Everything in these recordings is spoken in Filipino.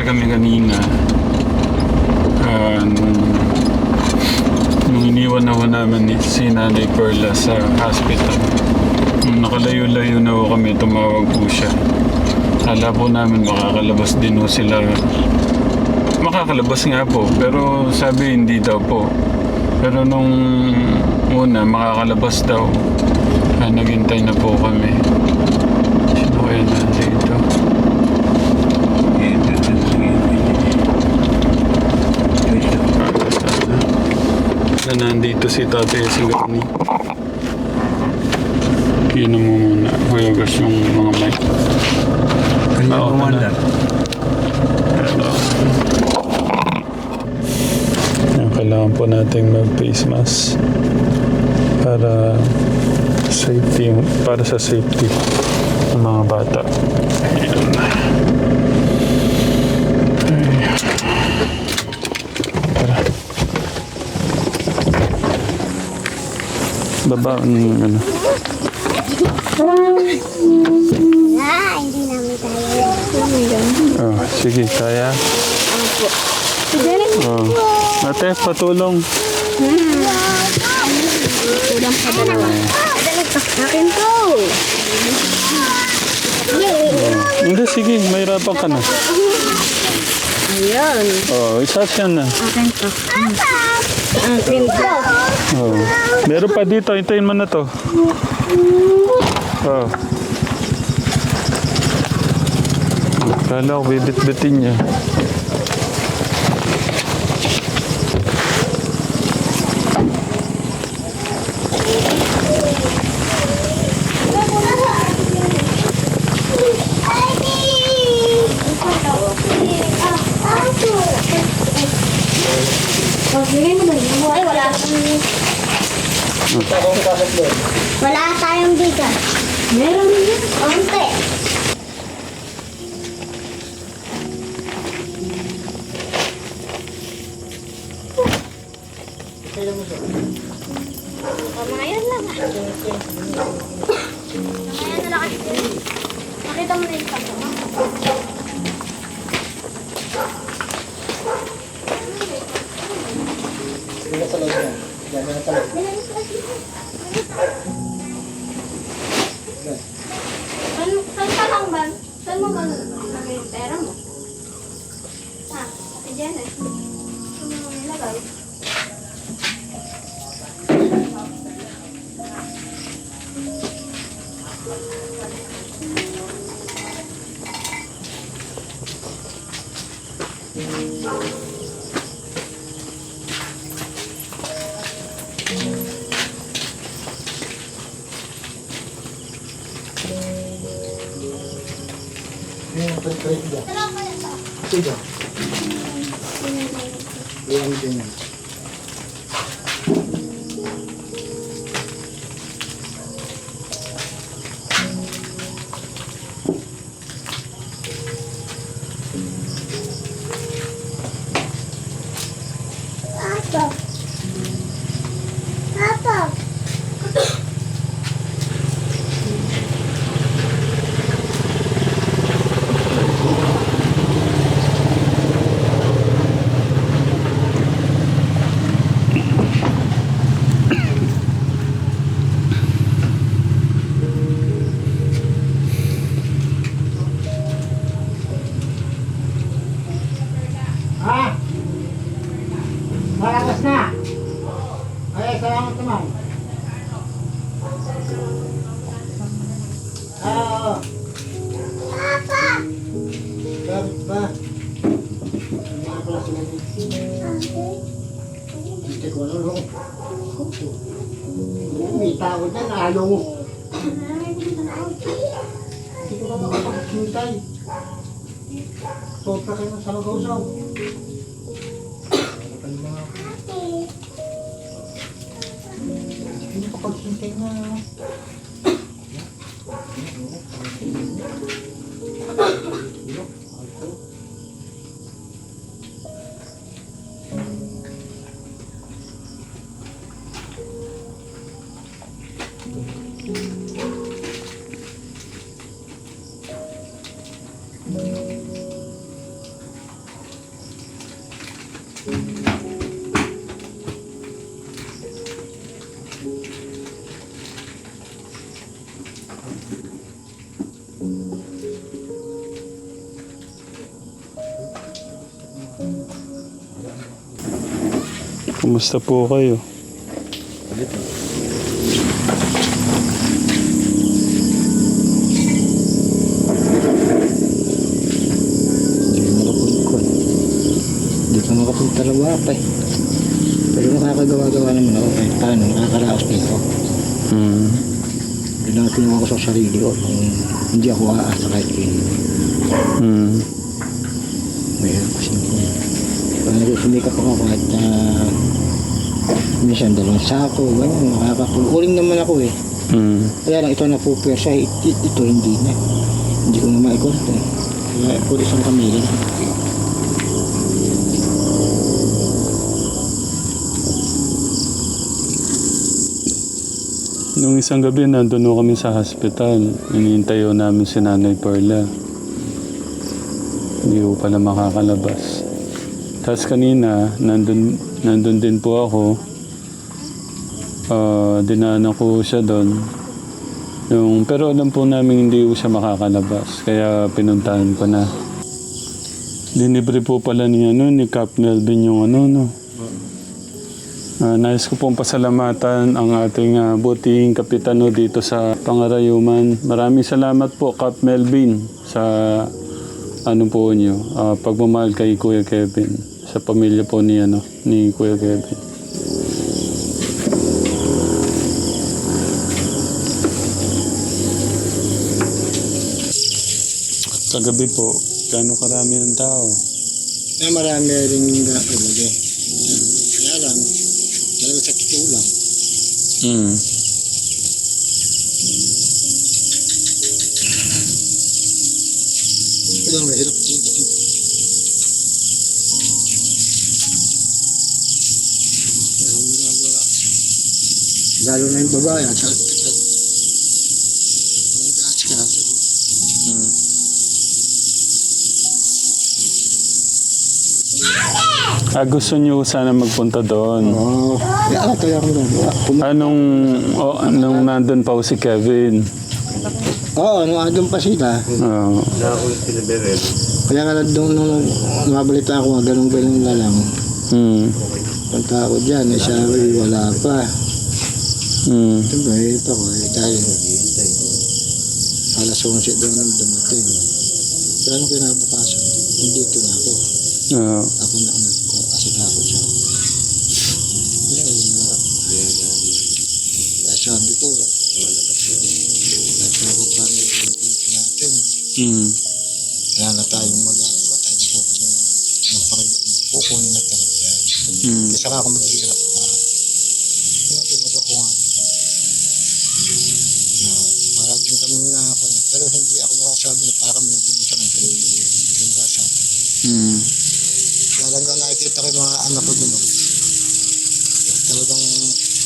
Pauwi na po kasi kami kanina. Ah, nung, iniwan na ho namin si Nanay Perla sa hospital. Nung nakalayo-layo na ho kami, tumawag po siya. Kala po namin makakalabas din ho sila. Makakalabas nga po, pero sabi hindi daw po. Pero nung una, makakalabas daw. Kaya naghintay na po kami. Sino kaya nandito? Na nandito si Tatay Sigani. Kino mo muna. Huyagas yung mga mic. Kanina Oo, kumanda. Hello. Yan, kailangan po natin mag-face mask para safety para sa safety ng mga bata. Ayan. Baba ang ano. Ah, hindi namin tayo. Oh sige, kaya. Opo. Sige, Oh. Ate, patulong. kulang pa dalawa. Dali ka. Akin to. Hindi, sige, mahirapan ka na. Ayun. Oh, isa siya na. Akin to. Akin to. Oh. Meron pa dito, hintayin mo na to. Oh. Kala ko bibit-bitin niya. Ay, wala. Wala tayong bigas. Meron din. Konti. Kamayan lang ah. Kamayan na lang kasi. Nakita mo na yung kasama. Dalawa ko lang Hindi ko paghintay na... Kumusta po kayo? Hindi ko makapagkon. Hindi ko makapagtalawa pa eh. Pero nakakagawa-gawa naman ako kahit paano, nakakaraos dito. Hmm. Pinakatuwa ko sa sarili ko kung hindi ako aasa kahit kailan. Hmm. Mayroon kasi ko. Pag nagsusumikap ako kahit na minsan dalawang sako, gano'n, makakakuling naman ako eh. Hmm. Kaya lang ito na po persa, ito, ito hindi na. Hindi ko na maikonto. Kaya po isang kamili. Nung isang gabi, nandun kami sa hospital. Inihintay namin si Nanay Perla. Hindi ho pala makakalabas. Tapos kanina, nandun, nandun din po ako. Ah, dinaanan ko siya doon. Yung, pero alam po namin hindi siya makakalabas. Kaya pinuntahan ko na. Linibre po pala ni, ano, ni Cap Melvin yung ano, no? Ah, nais ko pong pasalamatan ang ating ah, buting kapitano dito sa Pangarayuman. Maraming salamat po, Cap Melvin, sa ano po niyo, ah, pagmamahal kay Kuya Kevin, sa pamilya po ni, ano, ni Kuya Kevin. Kagabi po, gano'ng karami ng tao? Na marami rin nga talaga. Kaya lang, talaga sa totoo lang. Mm. Kaya lang mahirap din ito. Ang. Lalo na yung babae at Ah, gusto niyo sana magpunta doon. Oo. Ako kaya. Pum- Anong, oh, anong nandun pa ho si Kevin? Oo, nung andun pa sila. Oo. Kaya nga nung, nung nababalita ako nga ganun-ganun na lang. Mm. Punta ako dyan, eh sabi wala pa. Mm. Diba, eh, pa ko eh, dahil alas 11 daw nang dumating. Pero anong kinabukasan, hindi ko na ako. Oo. Ako na ang nagkasagako siya. Kaya, uh, kaya sabi ko, kaya ako pa natin, Mm. wala na tayong magagawa, tayo kukunin na ng Panginoon. Kukunin na talaga yan. Mm. Kaya saka ako maghihirap pa. Yun ang kinukuha ko nga. Na para din kami na ako na. Pero hindi ako masasabi na para kami nabunusan ng pinipigil. Hindi masasabi. Mm. Kaya lang ka nakikita ko yung mga anak ko dun. oh. Talagang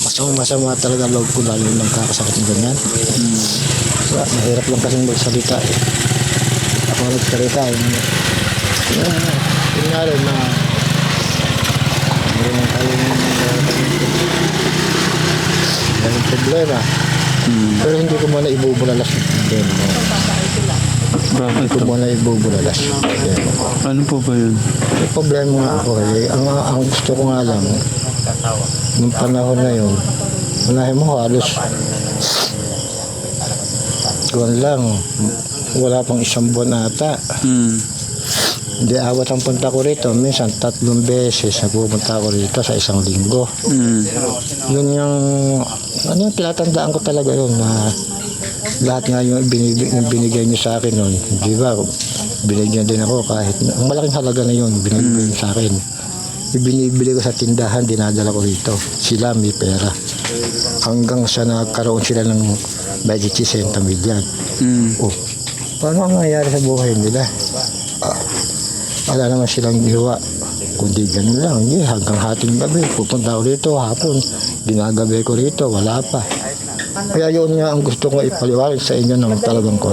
masama masama talaga loob ko lalo ng kakasakit ng ganyan. Mm. Kaya mahirap lang kasing magsalita eh. Ako nagsalita eh. Yung, yung nga rin na meron tayong ganun problema. Mm. Pero hindi ko muna ibubulalas yung problema. Bakit? Hindi ko muna ibubulalas yung problema. Ano po ba yun? May problema nga ako eh. Ang, ang gusto ko nga lang, nung panahon na yun, unahin mo halos kuwan lang, wala pang isang buwan ata. Mm. Hindi awat ang punta ko rito. Minsan tatlong beses nagpupunta ako rito sa isang linggo. Mm. Yun yung, ano yung tinatandaan ko talaga yun na lahat nga yung yung binigay niyo sa akin noon. Di ba? Binigyan din ako kahit, ang malaking halaga na yun, binibigay niyo sa akin. Yung binibili ko sa tindahan, dinadala ko rito. Sila may pera. Hanggang sa nagkaroon sila ng budget 60 milyan. Mm. Oh, paano ang nangyayari sa buhay nila? Wala naman silang ginawa. Kundi ganun lang, hindi, hanggang hating gabi, pupunta ako rito, hapon, ginagabi ko rito, wala pa. Kaya yun nga ang gusto ko ipaliwanag sa inyo naman talagang ko.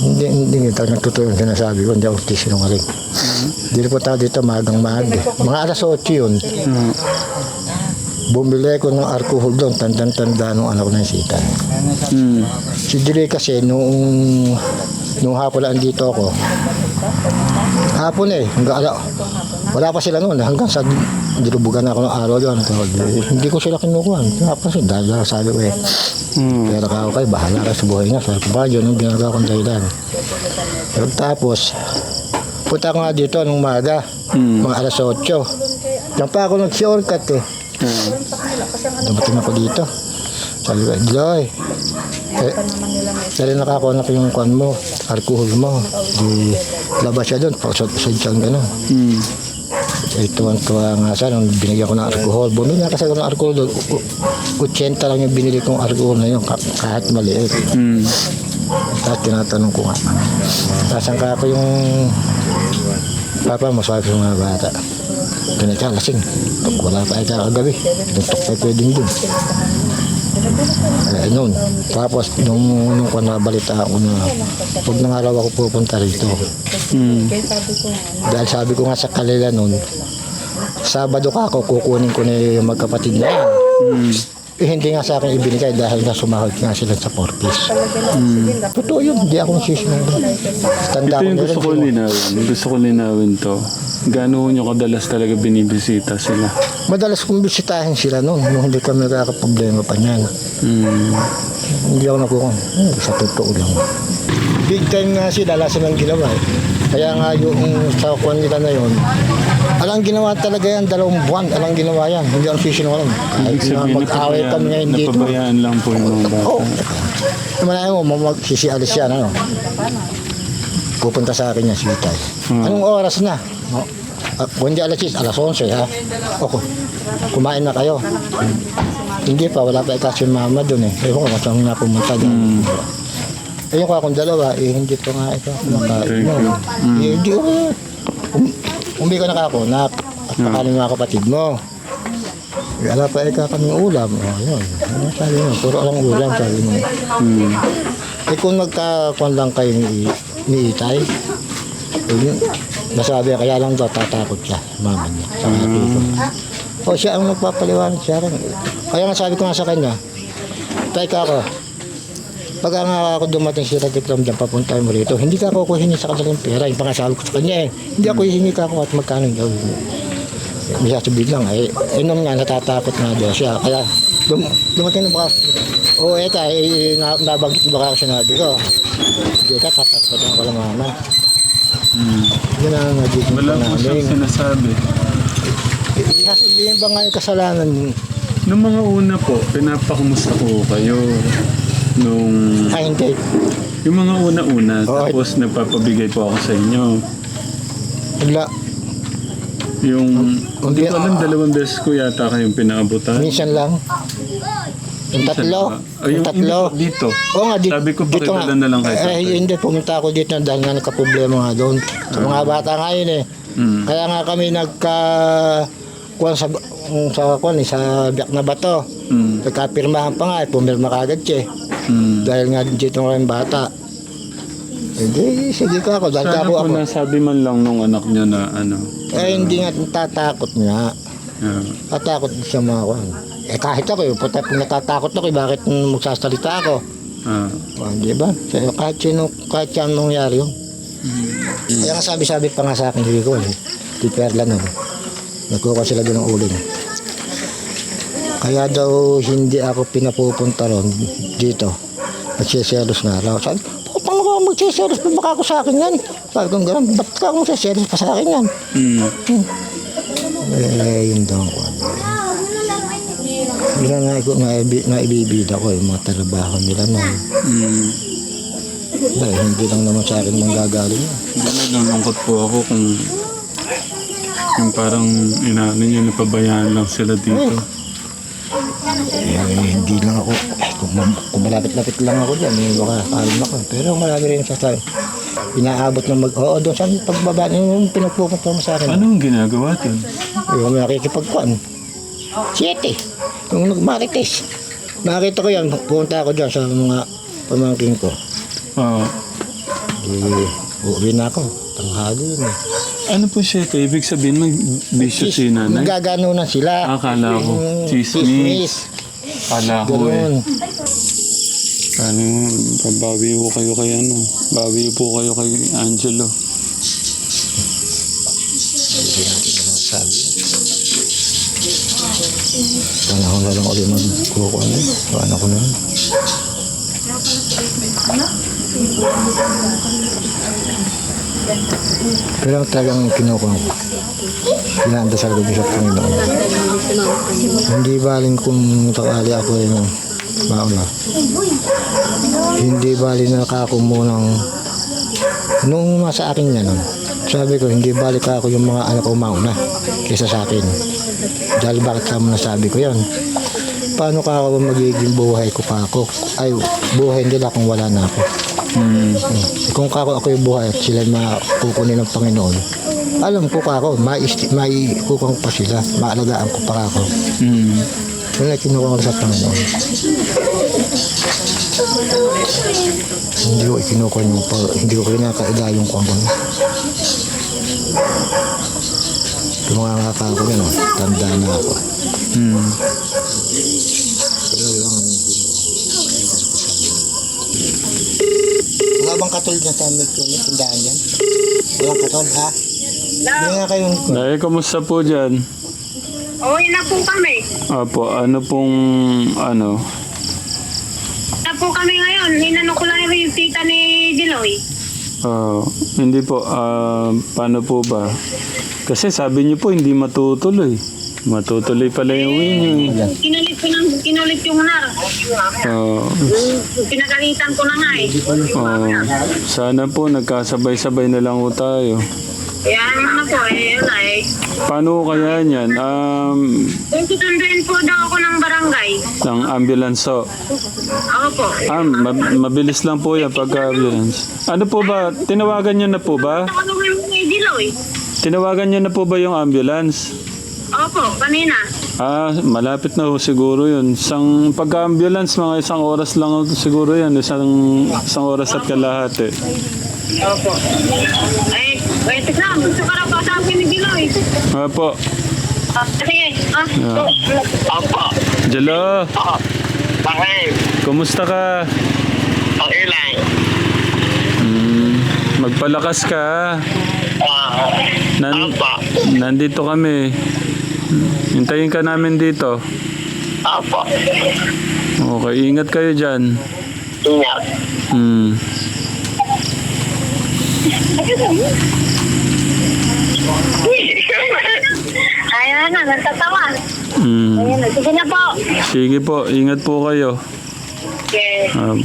Hindi, hindi, hindi talagang totoo yung sinasabi ko, hindi ako sinungaling. Hindi po tayo dito magang maaga. Mga alas 8 yun, Mm. bumili ko ng alcohol doon, tandang-tanda nung anak ko na yung sita. Mm. Si Dili kasi nung nung hapon lang dito ako. Hapon eh, hanggang ala, wala pa sila noon hanggang sa dilubugan ako ng araw yun. Hindi ko sila kinukuha. Kasi dahil lang sabi ko eh, Hmm. pera ka ako kayo, bahala ka sa buhay nga. Sabi ko ba, yun ang ginagawa kong dahilan. Pero tapos, punta ko nga dito nung maga, Hmm. mga alas 8. Diyan pa ako nag-shortcut eh. Ah. Dumating ako dito. Sabi ko, Joy, eh, dali nakakuha ko yung kwan mo, alcohol mo. Di, labas siya doon, pausad-usad siyang gano'n. Hmm. Eh, tuwan-tuwa nga siya nung binigyan ko ng alcohol. Bumili na kasi ako ng alcohol doon. U- u- 80 lang yung binili kong alcohol na yun, ka- kahit maliit. Hmm. Tapos tinatanong ko nga, tasan ka ako yung papa mo, sabi sa mga bata. Ganit ka, lasing. Wala pa ay kakagabi, tuntok pa pwedeng dun. Eh, noon. Tapos, nung, nung ko nabalita ako na, huwag na nga raw ako pupunta rito. Hmm. Dahil sabi ko nga sa kanila noon, Sabado ka ako, kukunin ko na yung magkapatid na yan. Hmm. Eh, hindi nga sa akin ibinigay dahil nga sumahod nga sila sa 4 piece. Totoo yun, hindi ako nasisinungaling. Tanda Ito yung na gusto ko linawin. Gusto ko linawin to. Gaano nyo kadalas talaga binibisita sila? Madalas kong bisitahin sila noon, nung hindi kami problema pa niyan. Hmm. Hindi ako nakuha. Hmm, sa totoo lang. Big time nga sila, lasa ng ginawa eh. Kaya nga yung sa kwan nila na yun, alang ginawa talaga yan, dalawang buwan, alang ginawa yan. Hindi ako sisinungaling. Ibig sabihin, mag-away kami ngayon dito. napabayaan lang po yung mga bata. Oo. Oh. Manahin mo, magsisialis yan, ano? Pupunta sa akin yan, si Itay. Hmm. Anong oras na? No? Uh, kung hindi alas 6, alas 11, ha? O, ku- kumain na kayo. Hindi pa, wala pa ikas yung mama doon eh. Ewan ko saan nga pumunta doon. Hmm. Eh, yung akong dalawa, eh, hindi pa nga ito. Thank mo. you. Hmm. Eh, hindi ko. Um, umbi ka na ka ako, nak. At Hmm. pakanin mga kapatid mo. Eh, Wala pa ika kaming ulam. O, yun. Ano sabi mo? Puro alang ulam, sabi mo. Hmm. Eh kung magkakuan lang kayo ni, ni Itay, eh, nasabi kaya lang daw tatakot siya, mama niya, sa mga tito. O siya ang nagpapaliwanag siya rin. Kaya nga sabi ko nga sa kanya, Tay ka ako, pag nga ako dumating si Radiklam dyan, papunta mo rito, hindi ka ako kuhingi sa kanilang pera. Yung pangasabi ko sa kanya eh, hindi ako hihingi ka ako at magkano mo. May sasabihin lang, eh, eh nung nga natatakot nga daw siya. Kaya dum dumating na baka, oo, oh, eka, eh, na, nabanggit mo baka sinabi ko. Hindi ka, tatakot ako lang mama. Hmm. Yun ang nagiging Wala po siyang sinasabi. Sasabihin ba nga yung kasalanan mo? Noong mga una po, pinapakamusta ko kayo. Nung... Ay, hindi. Yung mga una-una, Oo. tapos nagpapabigay po ako sa inyo. Wala. Yung... Hindi, ko alam, ah. dalawang beses ko yata kayong pinaabutan. Minsan lang. Yung tatlo. Ay, Yung yung, tatlo. dito. Oo nga, dito, Sabi ko, pakidala na lang kayo. Eh, tatay. hindi, pumunta ako dito dahil nga nagka-problema nga doon. Sa mga bata nga yun eh. Mm. Kaya nga kami nagka... Kuwan sa, sa, kuwan, eh, sa biyak na bato. Mm. Nagkapirmahan pa nga, eh, pumirma kagad siya eh. Mm. Dahil nga dito nga yung bata. Hindi, sige ka ako. Dahil Sana ako po ako. nasabi man lang nung anak niya na ano. Eh, hindi nga tatakot nga. ah, Tatakot siya mga kuwan. Eh, kahit ako, eh, puta, kung natatakot ako, eh, bakit magsasalita ako? ah, Oh, di ba? Kaya kahit sino, kahit saan mangyari yun. Kaya nga sabi-sabi pa nga sa akin, hindi ko eh. Di Perla nun. Nagkuha sila doon ng uling. Kaya daw hindi ako pinapupunta ron dito. Nagsiselos nga raw. Sabi, putang ko, magsiselos pa baka ako sa akin yan. Sabi ko gano'n, ba't ka magsiselos pa sa akin yan? mm, Eh, yun daw. Yun ang nga, naibi- naibibida ko, yung mga trabaho nila nun. mm. Dahil hindi lang naman sa akin manggagaling yun. Nalulungkot po ako kung yung parang inaano niya, napabayaan lang sila dito. Eh, hindi lang ako, eh, kung, kung malapit-lapit lang ako dyan, eh, baka kalm ako. Pero marami rin sa tayo. Inaabot ng mag, oo, doon sa pagbaba, yung pinagpupunta mo sa akin. Anong ginagawa doon? Yung nakikipagkuhan. Siyete. Yung nagmarites. Nakita ko yan, pupunta ako dyan sa mga pamangking ko. Ah, Eh, uuwi na ako. Tanghali yun eh. ano po siya ito? Ibig sabihin, mag-bisyo si nanay? Nagagano na sila. Akala ko, Yung chismis. Akala ko eh. Ganun. Paano, pabawi po kayo kay ano? Bawi po kayo kay Angelo. Hindi Lang ulit magkukuha na. Paano ko na yun? Pero ang talagang kinukuha ko. Pinandasal ko sa Panginoon. Hindi baling kung takali ako yung mauna. Hindi bali na ako munang nung nasa akin yan, sabi ko, hindi balik ako yung mga anak ko mauna kaysa sa akin. Dahil bakit ka mo nasabi ko yan? Paano ka ako magiging buhay ko pa ako? Ay, buhay nila kung wala na ako. Mm. Hmm. Kung kako ako yung buhay at sila makukunin ng Panginoon, alam ko kako, maisti, maikukang pa sila, maalagaan ko pa ako. Mm. Yun ay kinuha ko sa Panginoon. Hindi ko ikinukuha yung pa, hindi ko kinakaila yung kung. Yung mga ngaka ko yun, oh, tanda na ako. Mm. Pero lang ang Wala bang katol dyan sa milk unit, tindahan dyan? Walang katol, ha? Hindi nga kayong... Nay, kamusta po dyan? Uwi na po kami. Apo, ano pong, ano? Na po kami ngayon. Hinano ko lang yung tita ni Diloy. Ah, hindi po, ah, paano po ba? Kasi sabi niyo po, hindi matutuloy. Matutuloy pala yung uwi niyo. eh. Kinulit ko ng, kinulit yung nar. Ah, Pinagalitan ko na nga eh. ah, sana po, nagkasabay-sabay na lang po tayo. Kaya ano po eh, wala eh. Paano kaya niyan? Um, Susunduin po daw ako ng barangay. ng ambulance ho. Ako po. Ah, ma- mabilis lang po yan pagka-ambulance. Ano po ba? Tinawagan niyo na po ba? Ako nung ni Diloy. Tinawagan niyo na po ba yung ambulance? Opo, kanina. Ah, malapit na ho siguro yun. Isang pagka-ambulance, mga isang oras lang ho siguro yan. Isang, isang oras at kalahati. Opo. Ay, wait lang. Gusto ka raw kasabi ni Diloy. Apo. Ah, sige. Ah, Yeah. Opo. Jelo, Oh, bakit? kumusta ka? Okay lang. Hmm, magpalakas ka. Ah, Nan- Opo. nandito kami. Hintayin ka namin dito. Opo. Okay, ingat kayo dyan. Ingat. Hmm. Ayaw na, nagtatawa. Hmm. Ayun na, sige na po. Sige po, ingat po kayo. Okay. Um,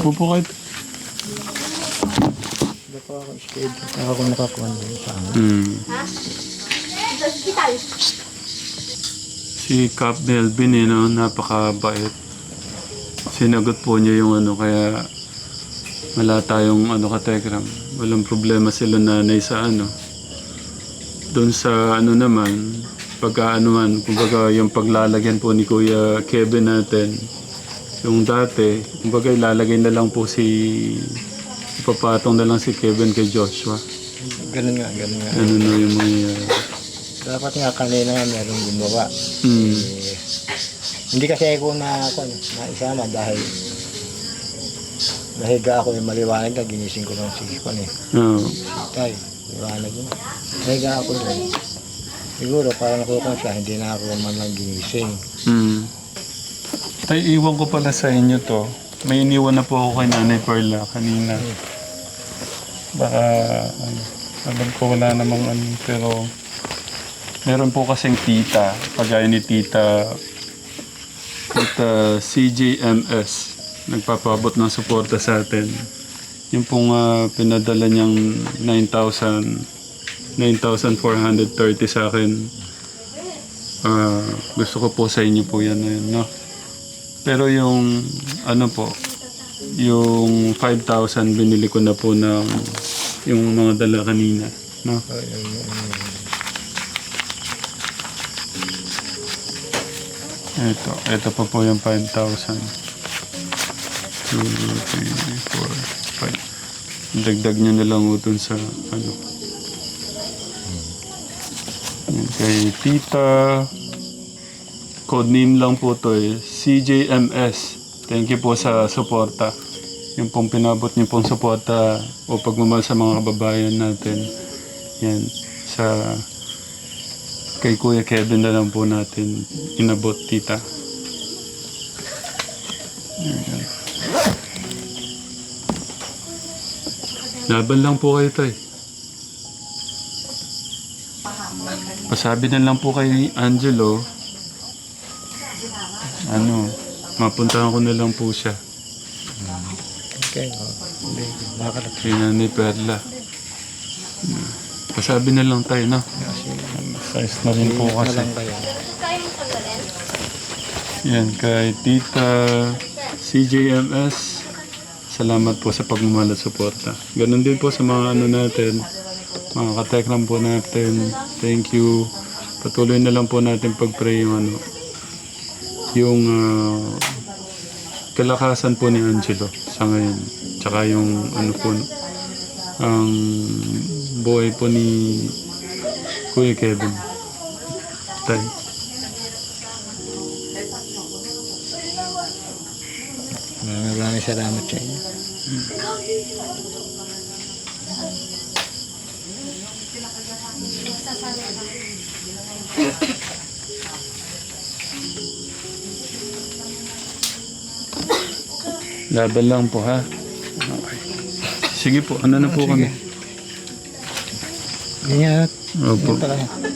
Upo po kayo. Ako. Kaya ako nakakuha sa amin. Hmm. Sa hospital. Si Cap Melvin, eh, no? napakabait. Sinagot po niya yung ano, kaya wala tayong ano katekram. Walang problema sila nanay sa ano. Doon sa ano naman, pagka ano man, kumbaga yung paglalagyan po ni Kuya Kevin natin, yung dati, kumbaga ilalagay na lang po si, ipapatong na lang si Kevin kay Joshua. Ganun nga, ganun nga. Ano na yung mangyayari. Dapat nga kanina nga merong gumawa. Hmm. Eh, hindi kasi ako na ako na isama dahil nahiga ako yung maliwanag na ginising ko lang si Kwan eh. Oo. Tay, maliwanag yun. Nahiga ako doon. Siguro parang nakukuha siya, hindi na ako man lang ginising. Hmm. Tay, iwan ko pala sa inyo to. May iniwan na po ako kay Nanay Perla kanina. Baka, ano, alam ko wala namang ano, pero meron po kasing tita, pagaya ni tita, tita CJMS, nagpapabot ng suporta sa atin. Yung pong ah, pinadala niyang 9,000, 9,430 sa akin. Ah, gusto ko po sa inyo po yan na yun, no? Pero yung, ano po, yung 5,000 binili ko na po ng yung mga dala kanina, no? Ito, ito pa po yung 5,000. 2, 3, 4, 5. Dagdag nyo na lang uton sa, ano, Yan, kay Tita, codename lang po to eh, CJMS. Thank you po sa suporta. Yung pong pinabot niyo pong suporta o pagmamahal sa mga kababayan natin. Yan, sa Kay Kuya Kevin na lang po natin inabot, tita. Ayan. Laban lang po kayo, tay. Pasabi na lang po kay Angelo, ano, mapuntahan ko na lang po siya. Okay, oh. Hindi, Makakalat. Kay Nanay Perla. Pasabi na lang tayo, no? Size na rin po kasi. Yan, kay Tita CJMS. Salamat po sa pagmamahal at suporta. Ganon din po sa mga ano natin, mga katekram po natin. Thank you. Patuloy na lang po natin pag-pray yung ano, yung ah, kalakasan po ni Angelo sa ngayon. Tsaka yung ano po, ang buhay po ni Kuya Kevin. Tay. Maraming maraming salamat sa inyo. Laban lang po ha. Okay. Sige po, ano na po kami? Ingat. Opo. Pala.